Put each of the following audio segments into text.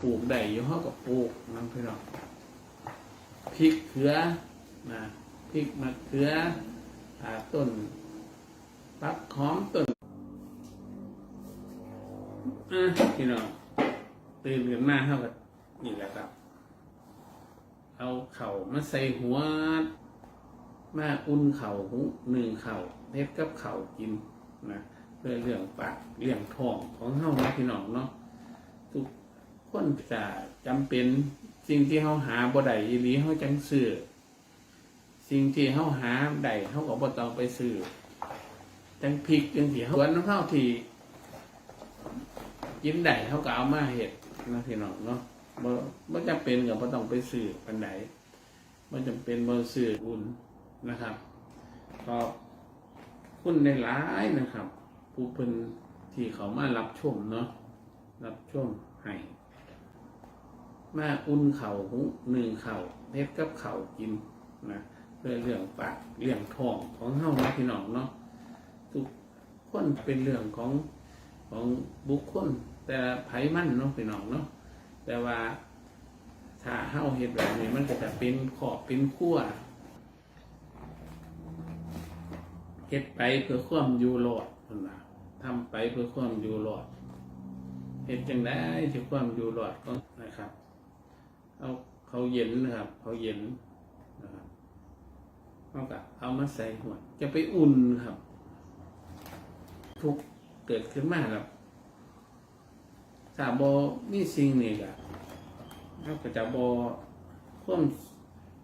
ปลูกได้อยู่เขาก็ปลูกนั่นพี่น้องพริกเขือนะพริกมะเขืออต้นปักหอมต้นพี่น้องตื่นกันมาเท่ากับนี่แหละครับ เอาเข่ามาใส่หัว มาอุ่นเข่าหุหนึ่งเข่าเฮ็ดกับเข่ากินนะเพื่อเรื่องปากเรื่องท้องของเฮานะพี่น้องเนาะ คนจะจำเป็นสิ่งที่เฮาหาบ่ได้อีหลีเฮาจังซื้อสิ่งที่เฮาหาได้เฮาก็บ่ต้องไปซื้อจังพริกจังสิเฮาสวนของเฮาที่กินได้เฮาก็เอามาเฮ็ดนะพี่น้องเนาะบ่บ่จำเป็นก็บ่ต้องไปซื้อปานใดบ่จำเป็นบ่ซื้ออุ่นนะครับก็คุณในหลายนะครับ ผู้เพิ่นที่เขามารับชมเนาะรับชมให้ มาอุ่นเข่าหุงหนึ่งเข่าเฮ็ดกับเข่ากินนะเพื่อเรื่องปากเรื่องท้องของเฮานะพี่น้องเนาะทุกคนเป็นเรื่องของของบุคคลแต่ไผมันเนาะพี่น้องเนาะแต่ว่าถ้าเฮาเฮ็ดแบบนี้มันก็จะเป็นขอบเป็นขั้วเฮ็ดไปเพื่อความอยู่รอดนะทำไปเพื่อความอยู่รอดเฮ็ดจังได้ที่ความอยู่รอดก็นะครับ เอาเขาเย็นนะครับ เขาเย็นนะครับเอากะเอามาใส่หัวจะไปอุ่นครับ ทุกเกิดขึ้นมาครับถ้าบอมีสิ่งนี้ก็เราก็จะบอควม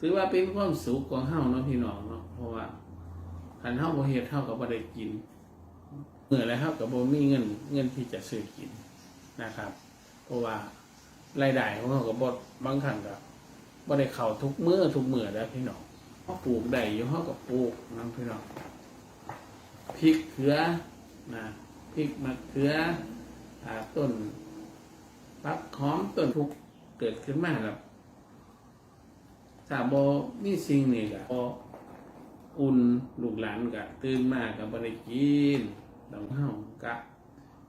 ถือว่าเป็นความสุขของเฮาเนาะพี่น้องเนาะเพราะว่าคันเท่าบ่เฮ็ดเท่ากับบ่ได้กินเมื่อไรเท่ากับบ่มีเงินเงินที่จะซื้อกินนะครับ เพราะว่า รายได้ของเขากับบดบางครั้งก็บ่ได้เข้าทุกเมื้อทุกเมื้อแล้วพี่น้องเขาปลูกได้อยู่เขาก็ปลูกนํพี่น้องพริกเขือนะพริกมะเขืออต้นปักหอมต้นทุกเกิดขึ้นมาแล้วถ้าบ่มีสิ่งนี้ก็บ่อุ่นลูกหลานกะตื่นมากับบริกินต้องเฮากะ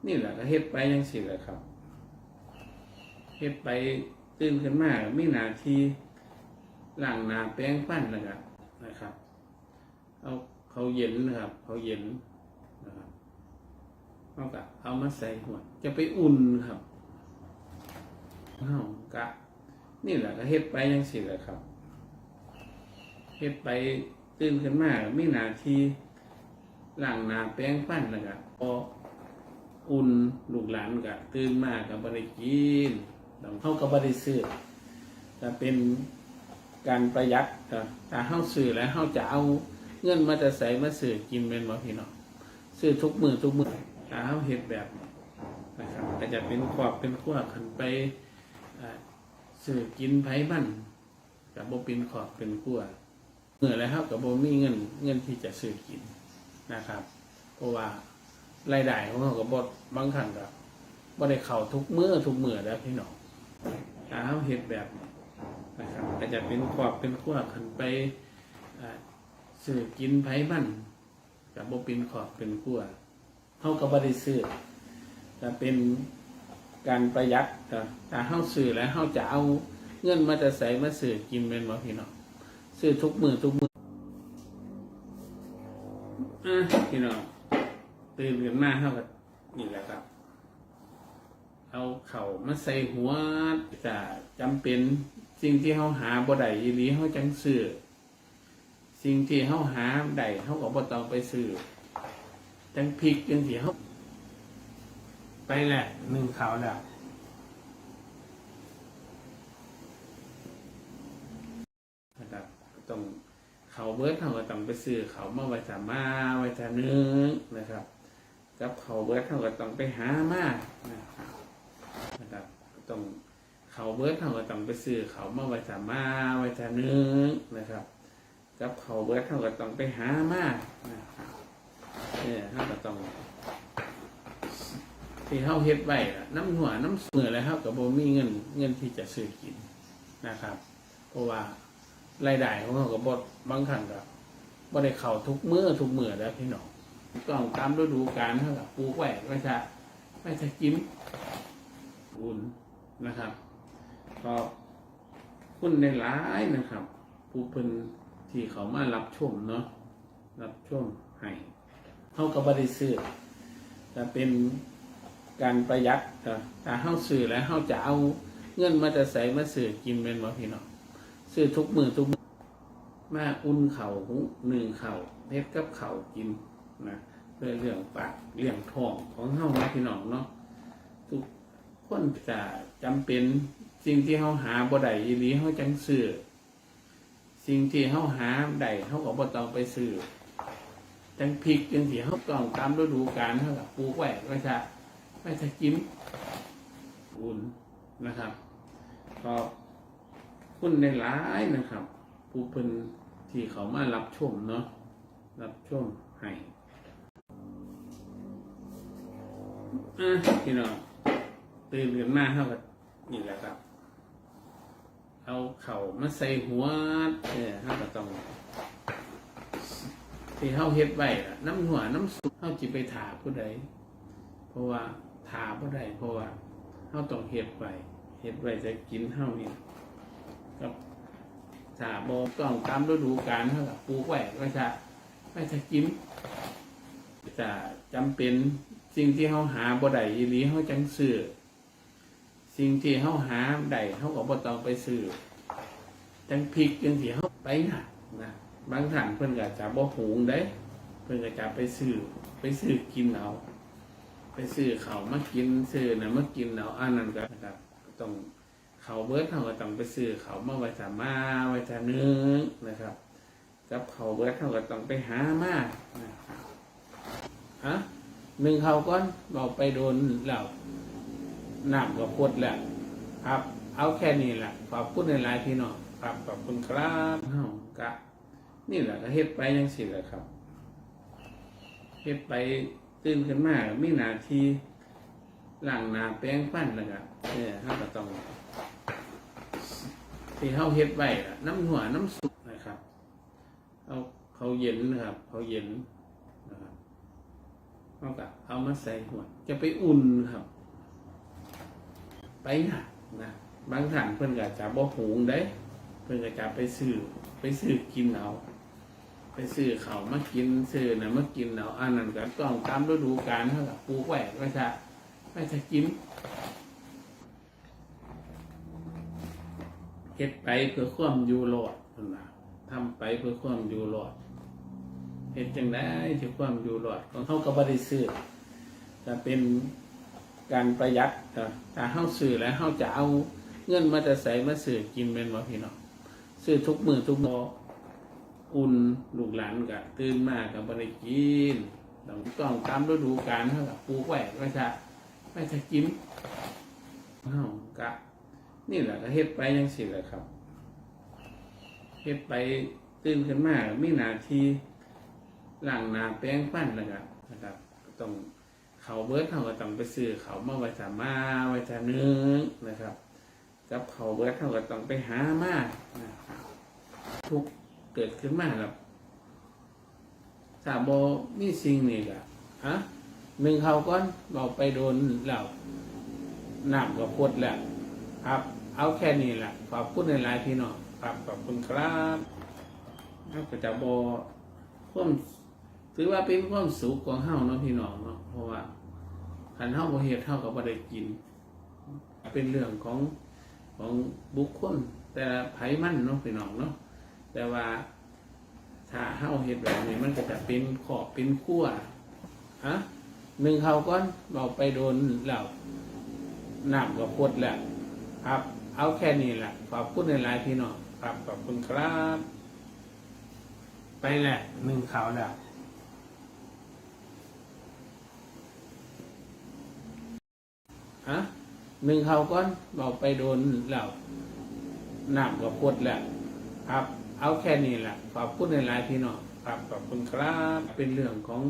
นี่แหละก็เฮ็ดไปยังสิแหละครับ ฮ็ดไปตื่นขึ้นมาไม่นาทีล้างหน้าแปรงฟันแล้วก็นะครับ เอาเขาเย็นนะครับ เขาเย็นนะครับเอากะเอามาใส่หัวจะไปอุ่นครับเฮากะ นี่แหละก็เฮ็ดไปยังสิแหละครับเฮ็ดไปตื่นขึ้นมาไม่นาทีล้างหน้าแปรงฟันแล้วก็พออุ่นลูกหลานก็ตื่นมากับบริกิน ต้องเข้ากับริซื้อจะเป็นการประหยัดก็ถ้าเข้าซื้อแล้วเข้าจะเอาเงินมาจะใส่มาซื้อกินเป็นบ่พี่น้องซื้อทุกมือทุกมือถ้าเข้าเฮ็ดแบบนะครับก็จะเป็นขอบเป็นขั้วขันไปอ่าซื้อกินไผมันกับบ่เป็นขอบเป็นขั้วเมื่อไรครับกับโบมีเงินเงินที่จะซื้อกินนะครับ เพราะว่ารายได้ของเขากับบดบางครั้งกับบได้เข่าทุกมือทุกมือแล้วพี่น้อง ถ้าเขาเห็ดแบบนะครับก็จะเป็นขอบเป็นขั้วขันไปซื้อกินไผ่มันกับโบเป็นขอบเป็นขั้วเขากับบได้ซื้อแต่เป็นการประหยัดก็ถ้าเขาซื้อแล้วเขาจะเอาเงินมาจะใส่มาซื้อกินเป็นบ่พี่น้องซื้อทุกมือทุกมืออะพี่น้องตื่นกันมาเท่ากับนี่แหละครับ เอาเข่ามาใส่หัวจะจำเป็นสิ่งที่เขาหาบ่ได้อีหลีเขาจังซื้อสิ่งที่เขาหาได้เขาก็บ่ต้องไปซื้อจังพริกจังสีเขาไปแหละหนึ่งเข่าแล้วนะครับต้องเขาเบิร์ดเขาก็ต้องไปซื้อเขามาไว้จะมาไว้จะเนื้อนะครับกับเขาเบิร์ดเขาก็ต้องไปหามานะครับ ต้องเขาเบิร์ดเขาก็ต้องไปซื้อเขามาไว้จะมาไว้จะเนื้อนะครับกับเขาเบิร์ดเขาก็ต้องไปหามานะครับเนี่ยเขาก็ต้องที่เขาเฮ็ดไว้น้ำหัวน้ำเสืออะไรเขากับโบมีเงินเงินที่จะซื้อกินนะครับเพราะว่ารายได้ของเขาก็บดบางครั้งก็บ่ได้เข้าทุกมื้อทุกมื้อแล้วพี่น้องต้องตามฤดูกาลเท่ากับปลูกไว้ก็จะไม่จะกินอุ่น นะครับขอบคุณในหลายนะครับ ผู้เพิ่นที่เขามารับชมเนาะรับชมให้เขาก็บริสุทธิ์จะเป็นการประหยัดก็ถ้าเฮาซื้อแล้วเฮาจะเอาเงินมาจะใส่มาซื้อกินเป็นบ่พี่น้องซื้อทุกมือทุกมือมาอุ่นเข่าหุหนึ่งเข่าเฮ็ดกับเข่ากินนะเพื่อเรื่องปากเรื่องท้องของเฮานะพี่น้องเนาะทุก คนจะจำเป็นสิ่งที่เฮาหาบ่ได้อีหลีเฮาจังซื้อสิ่งที่เฮาหาได้เฮาก็บ่ต้องไปซื้อจังพริกจังสิเฮาต้องตามฤดูกาลเฮาก็ปลูกไว้ก็จะไม่จะกินอุ่นนะครับขอบคุณในหลายนะครับ ผู้เพิ่นที่เขามารับชมเนาะรับชมให้อะพี่น้อง ตื่นกันมาเท่ากับนี่แหละครับ เอาเข่ามาใส่หัวเออเท่ากับต้องที่เฮาเฮ็ดไว้น้ำหัวน้ำซุปเฮาจิไปถาผู้ใดเพราะว่าถาบ่ได้เพราะว่าเฮาต้องเฮ็ดไว้เฮ็ดไว้จะกินเฮานี่กับถาบ่ต้องตามฤดูกาลเฮาก็ปลูกไว้ก็จะไม่จะกินจะจำเป็นสิ่งที่เฮาหาบ่ได้อีหลีเฮาจังซื้อ สิ่งที่เฮาหาได้เฮาก็บ่ต้องไปซื้อจังพริกจังสิเฮาไปหนักนะบางท่านเพิ่นก็จะบ่หุงได้ เพิ่นก็จะไปซื้อไปซื้อกินเอาไปซื้อเขามากินซื้อนะมากินเอาอันนั้นก็นะครับต้องเขาเบิร์ดเขาก็ต้องไปซื้อเขามาไว้สามาไว้จะเนื้อนะครับกับเขาเบิร์ดเขาก็ต้องไปหามานะฮะหนึ่งเขาก้อนเราไปโดนแล้ว น้ำก็พดแล้วครับ เอาแค่นี้แหละขอบคุณในหลายๆพี่น้องครับขอบคุณครับเฮากะนี่แหละก็เฮ็ดไปยังสิแหละครับเฮ็ดไปตื่นขึ้นมาก็มีหน้าที่ล้างหน้าแปรงฟันแล้วก็เออเฮาก็ต้องที่เฮาเฮ็ดไว้ล่ะน้ำหัวน้ำซุปนะครับ เอาเขาเย็นนะครับเขาเย็นนะครับเฮาก็เอามาใส่หัวจะไปอุ่นครับ ไปนักนะบางท่านเพิ่นก็จะบ่หงได้ เพิ่นก็จะไปซื้อไปซื้อกินเอาไปซื้อเขามากินซื้อนะมากินเอาอันนั้นก็ต้องตามฤดูกาลเท่ากับปลูกไว้ก็จะไม่จะกินเฮ็ดไปเพื่อความอยู่รอดนั่นละทำไปเพื่อความอยู่รอดเฮ็ดจังได้ที่อความอยู่รอดของเขาก็บ่ได้ซื้อจะเป็น การประหยัดแต่ถ้าเฮาซื้อแล้วเฮาจะเอาเงินมาจะใส่มาซื้อกินเป็นบ่พี่น้องซื้อทุกมือทุกมื้ออุ่นลูกหลานก็ตื่นมากกับบริกินต้องต้องตามฤดูกาลเท่ากับปลูกไว้ก็จะไม่จะกินเฮากะ นี่แหละก็เฮ็ดไปยังสิแหละครับเฮ็ดไปตื่นขึ้นมาก็มีหน้าที่ล้างนาแปรงฟันแล้วก็นะครับต้อง เขาเบิร์ดเขาก็ต้องไปซื้อเขามาไว้สามาไว้จะเนื้อนะครับกับเขาเบิร์ดเขาก็ต้องไปหามานะครับทุกเกิดขึ้นมาครับถ้าบมีสิ่งนี้ก็ฮะหนึ่งเขาก้อนเราไปโดนแล้วน้ำก็พดแหล้วครับ เอาแค่นี้แหละขอบคุณในหลายพี่น้องครับขอบคุณครับเราก็จะบอความถือว่าเป็นความสุขของเฮาเนาะพี่น้องเนาะเพราะว่า ขันเฮาบ่เฮ็ดเฮาก็บ่ได้กิน เป็นเรื่องของของบุคคล แต่ไผมันเนาะพี่น้องเนาะแต่ว่าถ้าเฮาเฮ็ดแบบนี้มันก็จะเป็นขอบเป็นขั้วฮะหนึ่งเขาก้อนเราไปโดนแล้วน้ำก็พดแล้วครับ เอาแค่นี้แหละขอบคุณในหลายพี่น้องครับขอบคุณครับ ไปแหละหนึ่งเขาแล้ว ฮะหนึ่งเขาก้อนเราไปโดนแล้วน้ำก็พดแล้วครับ เอาแค่นี้แหละขอบคุณในหลายพี่น้องครับขอบคุณครับเป็นเรื่องของ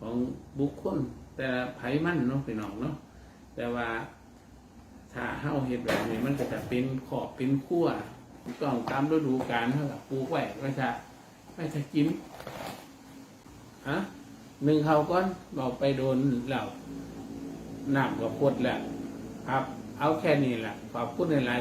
ของบุคคล แต่ไผมันเนาะพี่น้องเนาะแต่ว่าถ้าเฮาเฮ็ดแบบนี้มันก็จะเป็นขอบเป็นขั้วต้องตามฤดูกาลเท่ากับปลูกไว้ก็จะไม่จะกินฮะหนึ่งเขาก้อนเราไปโดนแล้ว น้ำก็พดแล้วครับ เอาแค่นี้แหละขอบคุณในหลาย